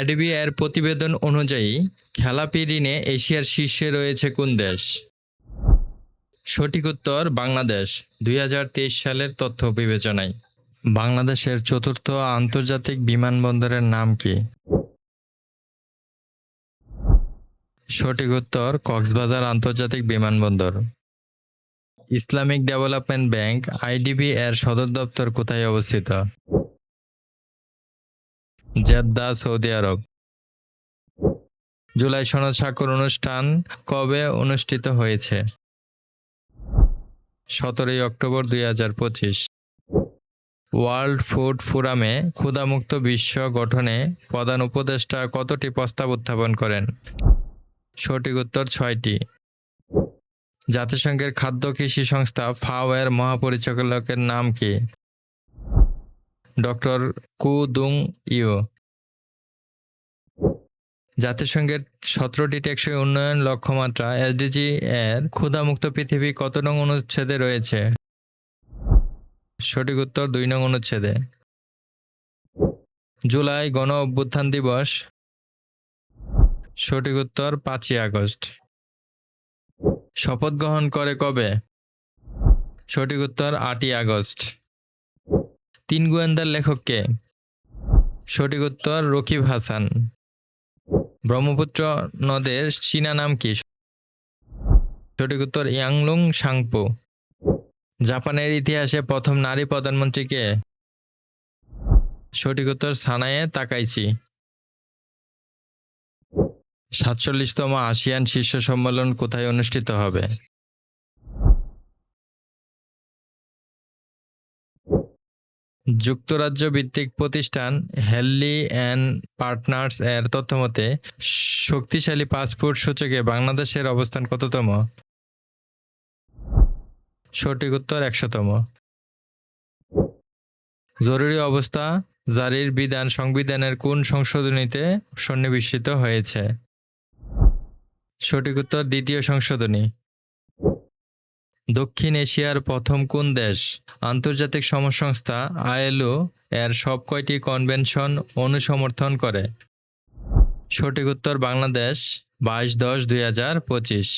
ADB এর প্রতিবেদন অনুযায়ী খেলাপি ঋণে এশিয়ার শীর্ষে রয়েছে কোন দেশ? সঠিক উত্তর, বাংলাদেশ, দুই হাজার তেইশ সালের তথ্য বিবেচনায়। বাংলাদেশের চতুর্থ আন্তর্জাতিক বিমানবন্দরের নাম কি? সঠিক উত্তর, কক্সবাজার আন্তর্জাতিক বিমানবন্দর। ইসলামিক ডেভেলপমেন্ট ব্যাংক, আইডিবি এর সদর দপ্তর কোথায় অবস্থিত? জেদ্দা, সৌদি আরব। জুলাই সনদ স্বাক্ষর অনুষ্ঠান কবে অনুষ্ঠিত হয়েছে? সতেরোই অক্টোবর দুই হাজার পঁচিশ। ওয়ার্ল্ড ফুড ফোরামে ক্ষুধামুক্ত বিশ্ব গঠনে প্রধান উপদেষ্টা কতটি প্রস্তাব উত্থাপন করেন? সঠিক উত্তর ছয়টি। জাতিসংঘের খাদ্য কৃষি সংস্থা ফাও এর মহাপরিচালকের নাম কি? ডক্টর কু দুং ইউ। জাতিসংঘের সতেরোটি টেকসই উন্নয়ন লক্ষ্যমাত্রা, এসডিজি এর ক্ষুধামুক্ত পৃথিবী কত নং অনুচ্ছেদে রয়েছে? সঠিক উত্তর দুই নং অনুচ্ছেদে। জুলাই গণ অভ্যুত্থান দিবস। সঠিক উত্তর পাঁচই আগস্ট। শপথ গ্রহণ করে কবে? সঠিক উত্তর আটই আগস্ট। তিন গোয়েন্দার লেখককে। সঠিক উত্তর রকিব হাসান। ব্রহ্মপুত্র নদের চীনা নাম কি? সঠিক উত্তর ইয়াংলুং সাংপো। জাপানের ইতিহাসে প্রথম নারী প্রধানমন্ত্রী কে? সঠিক উত্তর সানায়ে তাকাইছি। সাতচল্লিশতম আসিয়ান শীর্ষ সম্মেলন কোথায় অনুষ্ঠিত হবে? যুক্তরাজ্য ভিত্তিক প্রতিষ্ঠান হেললি অ্যান্ড পার্টনার্স এর তথ্যমতে শক্তিশালী পাসপোর্ট সূচকে বাংলাদেশের অবস্থান কততম? সঠিক উত্তর একশোতম। জরুরি অবস্থা, জারির বিধান সংবিধানের কোন সংশোধনীতে সন্নিবেশিত হয়েছে? সঠিক উত্তর দ্বিতীয় সংশোধনী। দক্ষিণ এশিয়ার প্রথম কোন দেশ? আন্তর্জাতিক সমসংস্থা আইএলও এর সব কয়টি কনভেনশন অনুসমর্থন করে? সঠিক উত্তর বাংলাদেশ, বাইশ দশ দুই হাজার পঁচিশ।